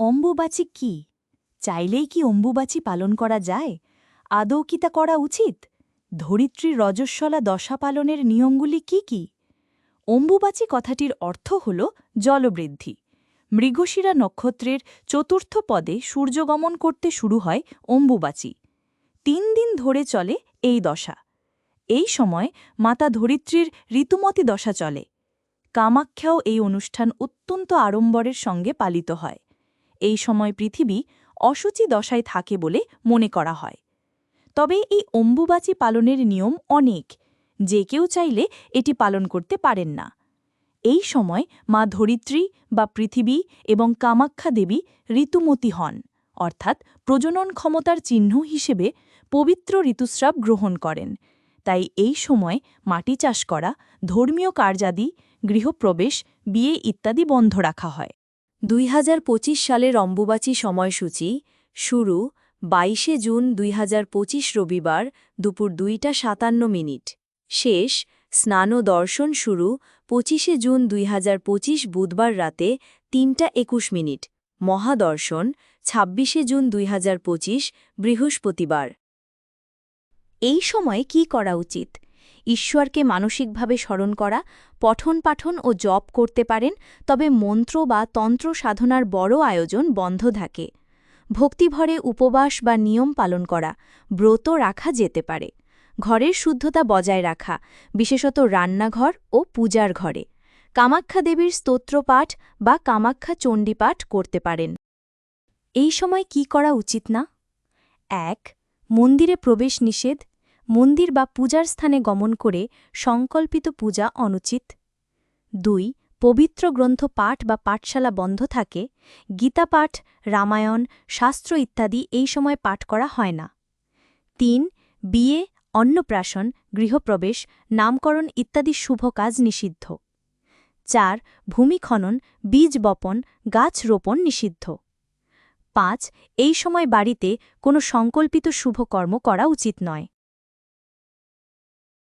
অম্বুবাচী কি? চাইলেই কি অম্বুবাচী পালন করা যায়? আদৌ কি তা করা উচিত? ধরিত্রীর রজস্বলা দশা পালনের নিয়মগুলি কি কি? অম্বুবাচী কথাটির অর্থ হল জলবৃদ্ধি। মৃগশিরা নক্ষত্রের চতুর্থ পদে সূর্যগমন করতে শুরু হয় অম্বুবাচী। তিন দিন ধরে চলে এই দশা। এই সময় মাতা ধরিত্রীর ঋতুমতী দশা চলে। কামাখ্যাও এই অনুষ্ঠান অত্যন্ত আড়ম্বরের সঙ্গে পালিত হয়। এই সময় পৃথিবী অসুচি দশায় থাকে বলে মনে করা হয়। তবে এই অম্বুবাচী পালনের নিয়ম অনেক, যে কেউ চাইলে এটি পালন করতে পারেন না। এই সময় মা ধরিত্রী বা পৃথিবী এবং কামাক্ষা দেবী ঋতুমতী হন, অর্থাৎ প্রজনন ক্ষমতার চিহ্ন হিসেবে পবিত্র ঋতুস্রাব গ্রহণ করেন। তাই এই সময় মাটি চাষ করা, ধর্মীয় কার্যাদি, গৃহপ্রবেশ, বিয়ে ইত্যাদি বন্ধ রাখা হয়। দুই হাজার পঁচিশ সালের অম্বুবাচী সময়সূচি শুরু বাইশে জুন দুই হাজার পঁচিশ রবিবার দুপুর দুইটা সাতান্ন মিনিট। শেষ স্নান দর্শন শুরু পঁচিশে জুন দুই হাজার পঁচিশ বুধবার রাতে তিনটা একুশ মিনিট। মহাদর্শন ছাব্বিশে জুন দুই হাজার পঁচিশ বৃহস্পতিবার। এই সময় কি করা উচিত? ঈশ্বরকে মানসিকভাবে স্মরণ করা পঠন পাঠন ও জপ করতে পারেন, তবে মন্ত্র বা তন্ত্র সাধনার বড় আয়োজন বন্ধ থাকে। ভক্তিভরে উপবাস বা নিয়ম পালন করা, ব্রত রাখা যেতে পারে। ঘরের শুদ্ধতা বজায় রাখা, বিশেষত রান্নাঘর ও পূজার ঘরে। কামাখ্যা দেবীর স্তোত্রপাঠ বা কামাখ্যা চণ্ডীপাঠ করতে পারেন। এই সময় কি করা উচিত না? এক, মন্দিরে প্রবেশ নিষেধ মন্দির বা পূজার স্থানে গমন করে সংকল্পিত পূজা অনুচিত। দুই, পবিত্র গ্রন্থ পাঠ বা পাঠশালা বন্ধ থাকে, গীতা পাঠ, রামায়ণ, শাস্ত্র ইত্যাদি এই সময় পাঠ করা হয় না। তিন, বিয়ে, অন্নপ্রাশন, গৃহপ্রবেশ, নামকরণ ইত্যাদি শুভ কাজ নিষিদ্ধ। চার ভূমিখনন বীজ বপন, গাছ রোপণ নিষিদ্ধ। পাঁচ, এই সময় বাড়িতে কোনো সংকল্পিত শুভকর্ম করা উচিত নয়।